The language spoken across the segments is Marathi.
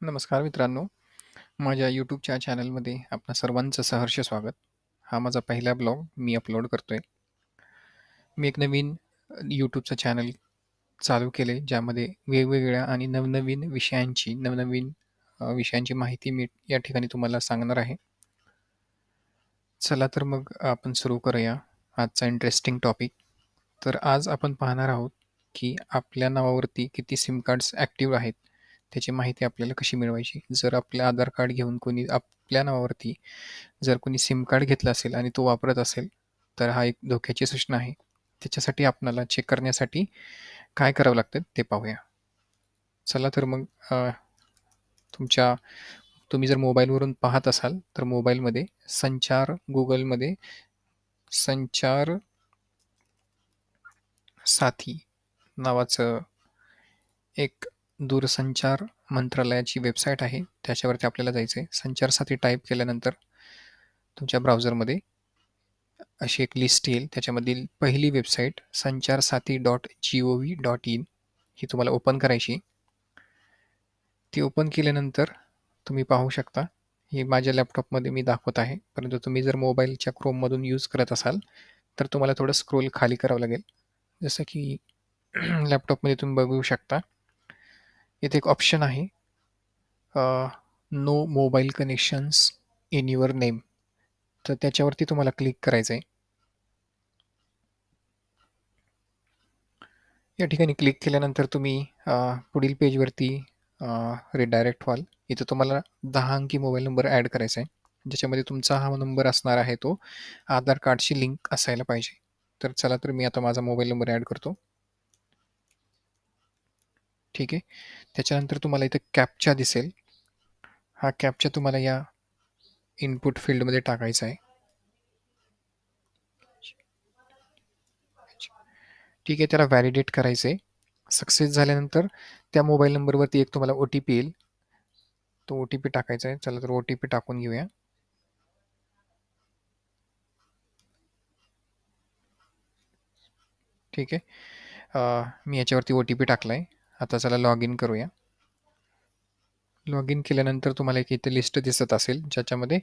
नमस्कार मित्रांनो. माझ्या YouTubeच्या चॅनलमध्ये आपणा सर्वांचं सहर्ष स्वागत. हा माझा पहिला ब्लॉग मी अपलोड करतोय. मी एक नवीन अ, YouTubeचं चॅनल चालू केले, ज्यामध्ये वेगवेगळ्या आणि नवनवीन विषयांची नवनवीन अ, विषयांची माहिती मी या ठिकाणी तुम्हाला सांगणार आहे. चला तर मग आपण सुरू करूया आजचा इंटरेस्टिंग टॉपिक. तर आज आपण पाहणार आहोत, की आपल्या नावावरती किती सिम कार्ड्स ॲक्टिव्ह आहेत, त्याची माहिती आपल्याला कशी मिळवायची. जर आपलं आधार कार्ड घेऊन कोणी आपल्या नावावरती जर कोणी सिम कार्ड घेतलं असेल आणि तो वापरत असेल, तर हा एक धोक्याची सूचना आहे. त्याच्यासाठी आपणाला चेक करण्यासाठी काय करावं लागतं ते पाहूया. चला तर मग तुमच्या तुम्ही जर मोबाईलवरून पाहत असाल, तर मोबाईलमध्ये संचार गुगलमध्ये संचार साथी नावाचं एक दूरसंचार मंत्रालयाची वेबसाईट आहे. त्याच्यावरती आपल्याला जायचं आहे. संचार साथी केल्यानंतर तुमच्या ब्राउझरमध्ये अशी एक लिस्ट येईल. त्याच्यामधील पहिली website Sancharsaathi dot G O V dot in ही तुम्हाला ओपन करायची. ती ओपन केल्यानंतर तुम्ही पाहू शकता, ही माझ्या लॅपटॉपमध्ये मी दाखवत आहे. परंतु तुम्ही जर मोबाईलच्या क्रोममधून यूज करत असाल, तर तुम्हाला थोडं स्क्रोल खाली करावं लागेल. जसं की लॅपटॉपमध्ये तुम्ही बघू शकता. इथे एक ऑप्शन आहे. No mobile connections in your name. तर त्याच्यावरती तुम्हाला क्लिक करायचं आहे. या ठिकाणी क्लिक केल्यानंतर तुम्ही पुढील पेजवरती रिडायरेक्ट व्हाल. इथं तुम्हाला दहा अंकी मोबाईल नंबर ॲड करायचा आहे. ज्याच्यामध्ये तुमचा हा नंबर असणार आहे तो आधार कार्डशी लिंक असायला पाहिजे. तर चला तर मी आता माझा मोबाईल नंबर ॲड करतो. ठीक आहे. त्याच्यानंतर तुम्हाला इथं कॅपचा दिसेल. हा कॅपचा तुम्हाला या इनपुट फील्डमध्ये टाकायचा आहे. ठीक आहे. त्याला व्हॅलिडेट करायचं आहे. सक्सेस झाल्यानंतर त्या मोबाईल नंबरवरती एक तुम्हाला ओ-टी-पी येईल. तो ओ-टी-पी टाकायचा आहे. चला तर ओ-टी-पी टाकून घेऊया. ठीक आहे. मी याच्यावरती ओ-टी-पी टाकलाय. आता चला लॉग इन करूया. लॉग इन केल्यानंतर तुम्हाला एक इथे लिस्ट दिसत असेल, ज्याच्यामध्ये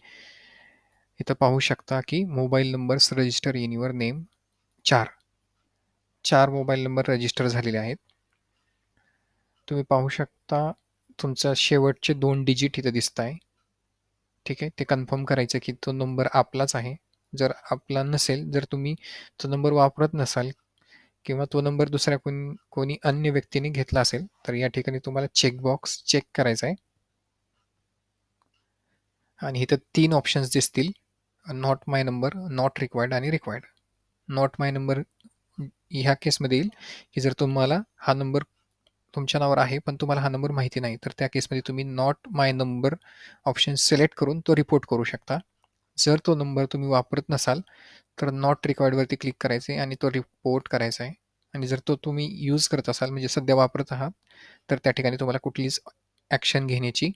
इथं पाहू शकता, की mobile numbers register in your name 4. 4 mobile number register झालेले आहेत. तुम्ही पाहू शकता, तुमचा शेवटचे दोन डिजिट इथं दिसत आहे ठीक आहे. ते कन्फर्म करायचं, की तो नंबर आपलाच आहे. जर आपला नसेल, जर तुम्ही तो नंबर वापरत नसाल किंवा तो नंबर दुसऱ्या कोण कोणी अन्य व्यक्तीने घेतला असेल, तर या ठिकाणी तुम्हाला चेकबॉक्स चेक करायचा आहे. आणि इथं तीन ऑप्शन्स दिसतील. Not my number, not required आणि रिक्वायर्ड. नॉट माय नंबर ह्या केसमध्ये येईल, की जर तुम्हाला हा नंबर तुमच्या नावावर आहे, पण तुम्हाला हा नंबर माहिती नाही, तर त्या केसमध्ये तुम्ही not my number option select करून तो रिपोर्ट करू शकता. जर तो नंबर तुम्ही वापरत नसाल, तर नॉट रिक्वायर्डवरती क्लिक करायचं आहे आणि तो रिपोर्ट करायचा आहे. आणि जर तो तुम्ही यूज करत असाल, म्हणजे सध्या वापरत आहात, तर त्या ठिकाणी तुम्हाला कुठलीच ॲक्शन घेण्याची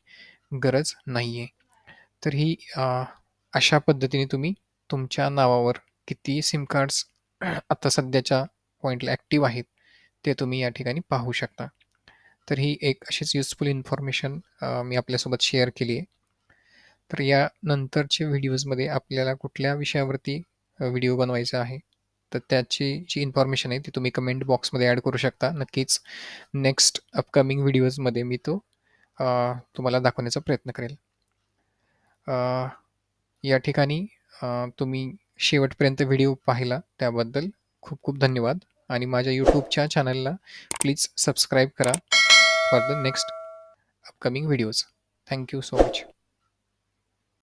गरज नाही आहे. तर ही अशा पद्धतीने तुम्ही तुमच्या नावावर किती सिम कार्ड्स आत्ता सध्याच्या पॉईंटला ॲक्टिव्ह आहेत, ते तुम्ही या ठिकाणी पाहू शकता. तर ही एक अशीच युजफुल इन्फॉर्मेशन मी आपल्यासोबत शेअर केली आहे. तर या नंतरच्या व्हिडिओजमध्ये आपल्याला कुठल्या विषयावरती व्हिडिओ बनवायचा आहे, तर त्याची जी इन्फॉर्मेशन आहे, ती तुम्ही कमेंट बॉक्समध्ये ॲड करू शकता. नक्कीच नेक्स्ट अपकमिंग व्हिडिओजमध्ये मी तो तुम्हाला दाखवण्याचा प्रयत्न करेल. या ठिकाणी तुम्ही शेवटपर्यंत व्हिडिओ पाहिला त्याबद्दल खूप खूप धन्यवाद आणि माझ्या यूट्यूबच्या चॅनलला प्लीज सबस्क्राईब करा for the next upcoming videos. Thank you so much.